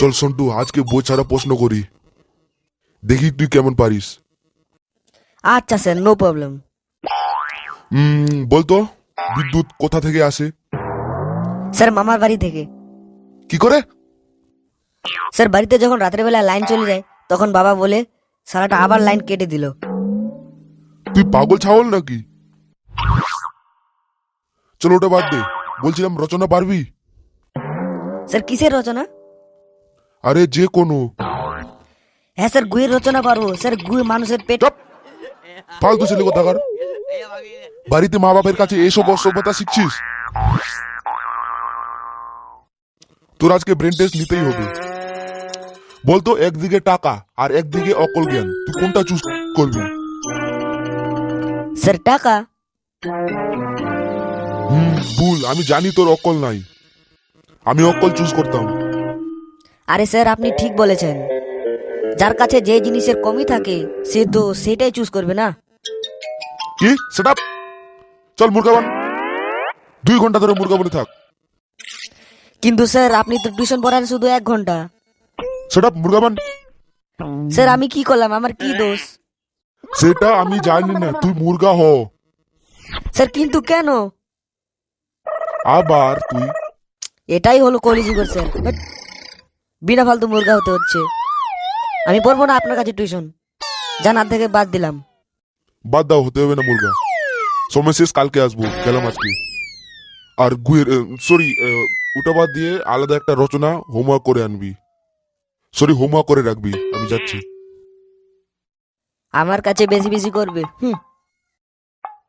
চল সন্টু আজকে বই ছাড়া প্রশ্ন করি। দেখি তুই কেমন পারিস। আচ্ছা স্যার নো প্রবলেম বলতো বিদ্যুৎ কোথা থেকে আসে? স্যার মামার বাড়ি থেকে। কি করে? স্যার বাড়িতে যখন রাতের বেলা লাইন চলে যায় তখন বাবা বলে সারাটা আবার লাইন কেটে দিল। তুই পাগল ছাগল নাকি? চলো ওটা বাদ দে বলছিলাম রচনা পারবি? স্যার কিসের রচনা? আরে যে কোনো। হ্যাঁ স্যার গুয়ের রচনা পারব স্যার গুয়ে মানুষের পেট চপ! ফালতু ছেলে কোথাকার? বাড়িতে মা বাপের কাছে এসব অসভ্যতা শিখছিস? তোর আজকে ব্রেন টেস্ট নিতেই হবে। বলতো একদিকে টাকা আর একদিকে অকল জ্ঞান। তুই কোনটা চুজ করবি? স্যার টাকা? হুম ভুল আমি জানি তোর অকল নাই। আমি অকল চুজ করতাম। আরে স্যার আপনি ঠিক বলেছেন। যার কাছে যে জিনিসের কমই থাকে সে তো সেটাই চুজ করবে না। কি? সেটা চল মুরগাবান দুই ঘণ্টা ধরে মুরগাবনে থাক। কিন্তু স্যার আপনি তো টিউশন পড়ান শুধু এক ঘণ্টা। সেটা মুরগাবান স্যার আমি কি করলাম? আমার কি দোষ? সেটা আমি জানি না তুই মুরগা হ। স্যার কিন্তু কেন? আবার তুই এটাই হলো কলিযুগের স্যার। বিনা ফালতু মুরগা হতে হচ্ছে। আমি পড়ব না আপনার কাছে টিউশন জানার থেকে বাদ দিলাম। বাদ দাও হতে হবে না মুরগা। সময় শেষ কালকে আসব। গেলাম আজকে। আর গুয়ের সরি ওটা বাদ দিয়ে আলাদা একটা রচনা হোমওয়ার্ক করে আনবি। সরি হোমওয়ার্ক করে রাখবি। আমি যাচ্ছি। আমার কাছে বেশি বেশি করবে। হুম।